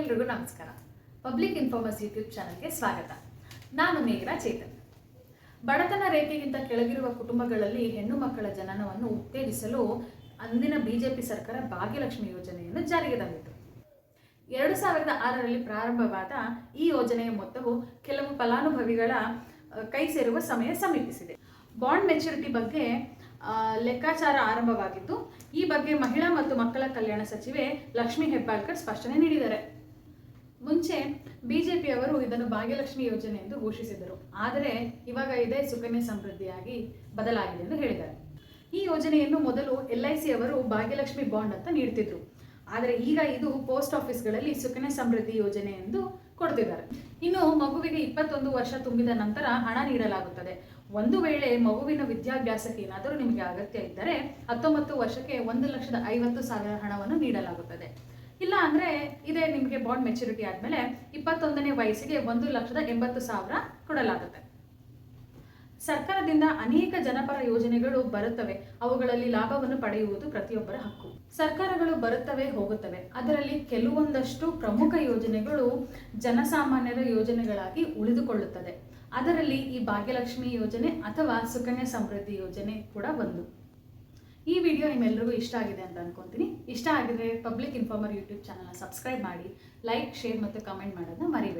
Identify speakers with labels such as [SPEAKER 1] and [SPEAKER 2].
[SPEAKER 1] ಎಲ್ರಿಗೂ ನಮಸ್ಕಾರ. Public informers YouTube ಚಾನಲ್ಗೆ ಸ್ವಾಗತ. ನಾನು ಮೇಘ್ರ ಚೇತನ್. ಬಡತನ ರೇಖೆಗಿಂತ ಕೆಳಗಿರುವ ಕುಟುಂಬಗಳಲ್ಲಿ ಹೆಣ್ಣು ಮಕ್ಕಳ ಜನನವನ್ನು ಉತ್ತೇಜಿಸಲು ಅಂದಿನ ಬಿಜೆಪಿ ಸರ್ಕಾರ ಭಾಗ್ಯಲಕ್ಷ್ಮಿ ಯೋಜನೆಯನ್ನು ಜಾರಿಗೆ ತಂದಿತು ಎರಡು ಸಾವಿರದ ಆರರಲ್ಲಿ ಪ್ರಾರಂಭವಾದ ಈ ಯೋಜನೆಯ ಮೊತ್ತವು ಕೆಲವು ಫಲಾನುಭವಿಗಳ ಕೈ ಸೇರುವ ಸಮಯ ಸಮೀಪಿಸಿದೆ. ಬಾಂಡ್ ಮೆಚುರಿಟಿ ಬಗ್ಗೆ ಲೆಕ್ಕಾಚಾರ ಆರಂಭವಾಗಿದ್ದು, ಈ ಬಗ್ಗೆ ಮಹಿಳಾ ಮತ್ತು ಮಕ್ಕಳ ಕಲ್ಯಾಣ ಸಚಿವೆ ಲಕ್ಷ್ಮಿ ಹೆಬ್ಬಾಳ್ಕರ್ ಸ್ಪಷ್ಟನೆ ನೀಡಿದ್ದಾರೆ. ಮುಂಚೆ ಬಿಜೆಪಿಯವರು ಇದನ್ನು ಭಾಗ್ಯಲಕ್ಷ್ಮಿ ಯೋಜನೆ ಎಂದು ಘೋಷಿಸಿದರು. ಆದರೆ ಇವಾಗ ಇದೇ ಸುಕನ್ಯಾ ಸಮೃದ್ಧಿಯಾಗಿ ಬದಲಾಗಿದೆ ಎಂದು ಹೇಳಿದ್ದಾರೆ. ಈ ಯೋಜನೆಯನ್ನು ಮೊದಲು ಎಲ್ ಐ ಸಿ ಅವರು ಭಾಗ್ಯಲಕ್ಷ್ಮಿ ಬಾಂಡ್ ಅಂತ ನೀಡ್ತಿದ್ರು. ಆದರೆ ಈಗ ಇದು ಪೋಸ್ಟ್ ಆಫೀಸ್ಗಳಲ್ಲಿ ಸುಕನ್ಯಾ ಸಮೃದ್ಧಿ ಯೋಜನೆ ಎಂದು ಕೊಡ್ತಿದ್ದಾರೆ. ಇನ್ನು ಮಗುವಿಗೆ ಇಪ್ಪತ್ತೊಂದು ವರ್ಷ ತುಂಬಿದ ನಂತರ ಹಣ ನೀಡಲಾಗುತ್ತದೆ. ಒಂದು ವೇಳೆ ಮಗುವಿನ ವಿದ್ಯಾಭ್ಯಾಸಕ್ಕೆ ಏನಾದರೂ ನಿಮಗೆ ಅಗತ್ಯ ಇದ್ದರೆ ಹತ್ತೊಂಬತ್ತು ವರ್ಷಕ್ಕೆ ಒಂದು ಲಕ್ಷದ ಐವತ್ತು ಸಾವಿರ ಹಣವನ್ನು ನೀಡಲಾಗುತ್ತದೆ. ಇಲ್ಲ ಅಂದ್ರೆ ಇದೇ ನಿಮಗೆ ಬಾಂಡ್ ಮೆಚುರಿಟಿ ಆದಮೇಲೆ ಇಪ್ಪತ್ತೊಂದನೇ ವಯಸ್ಸಿಗೆ ಒಂದು ಲಕ್ಷದ ಎಂಬತ್ತು ಸಾವಿರ ಕೊಡಲಾಗುತ್ತೆ. ಸರ್ಕಾರದಿಂದ ಅನೇಕ ಜನಪರ ಯೋಜನೆಗಳು ಬರುತ್ತವೆ. ಅವುಗಳಲ್ಲಿ ಲಾಭವನ್ನು ಪಡೆಯುವುದು ಪ್ರತಿಯೊಬ್ಬರ ಹಕ್ಕು. ಸರ್ಕಾರಗಳು ಬರುತ್ತವೆ, ಹೋಗುತ್ತವೆ. ಅದರಲ್ಲಿ ಕೆಲವೊಂದಷ್ಟು ಪ್ರಮುಖ ಯೋಜನೆಗಳು ಜನಸಾಮಾನ್ಯರ ಯೋಜನೆಗಳಾಗಿ ಉಳಿದುಕೊಳ್ಳುತ್ತದೆ. ಅದರಲ್ಲಿ ಈ ಭಾಗ್ಯಲಕ್ಷ್ಮಿ ಯೋಜನೆ ಅಥವಾ ಸುಕನ್ಯಾ ಸಮೃದ್ಧಿ ಯೋಜನೆ ಕೂಡ ಒಂದು. ಈ ವಿಡಿಯೋ ನಿಮ್ಮೆಲ್ಲರಿಗೂ ಇಷ್ಟ ಆಗಿದೆ ಅಂತ ಅನ್ಕೊಂತೀನಿ. ಇಷ್ಟ ಆಗಿದ್ರೆ ಪಬ್ಲಿಕ್ ಇನ್ಫಾರ್ಮರ್ ಯೂಟ್ಯೂಬ್ ಚಾನಲ್ನ ಸಬ್ಸ್ಕ್ರೈಬ್ ಮಾಡಿ ಲೈಕ್ ಶೇರ್ ಮತ್ತು ಕಮೆಂಟ್ ಮಾಡೋದನ್ನ ಯು